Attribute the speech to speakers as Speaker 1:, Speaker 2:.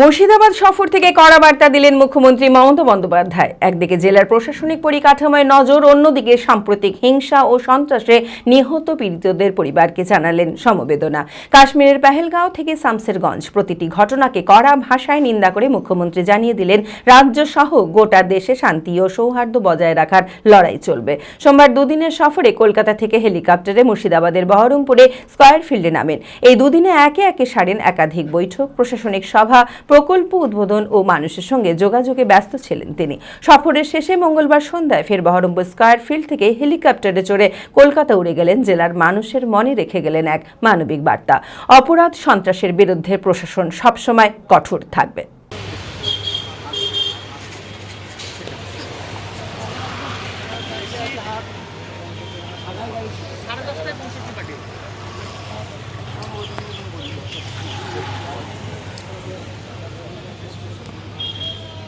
Speaker 1: মুর্শিদাবাদ সফর থেকে কড়া বার্তা দিলেন মুখ্যমন্ত্রী মমতা বন্দ্যোপাধ্যায়। একদিকে জেলার প্রশাসনিক পরিকাঠামোয় নজর, অন্যদিকে সাম্প্রতিক হিংসা ও সন্ত্রাসে নিহত পীড়িতদের পরিবারকে জানালেন সমবেদনা। কাশ্মীরের পেহেলগাঁও থেকে সামসেরগঞ্জ প্রতিটি ঘটনাকে কড়া ভাষায় নিন্দা করে মুখ্যমন্ত্রী জানিয়ে দিলেন, রাজ্য সহ গোটা দেশে শান্তি ও সৌহার্দ্য বজায় রাখার লড়াই চলবে। সোমবার দুদিনের সফরে কলকাতা থেকে হেলিকপ্টারে মুর্শিদাবাদের বহরমপুরে স্কয়ার ফিল্ডে নামেন। এই দুদিনে একে একে সারেন একাধিক বৈঠক, প্রশাসনিক সভা প্রকল্প উদ্বোধন ও মানুষের সঙ্গে যোগাযোগে ব্যস্ত ছিলেন তিনি। সফরের শেষে মঙ্গলবার সন্ধ্যায় ফের বহরমপুর স্কয়ার ফিল্ড থেকে হেলিকপ্টারে চড়ে কলকাতা উড়ে গেলেন জেলার মানুষের মনে রেখে গেলেন এক মানবিক বার্তা। অপরাধ সন্ত্রাসের বিরুদ্ধে প্রশাসন সবসময় কঠোর থাকবে।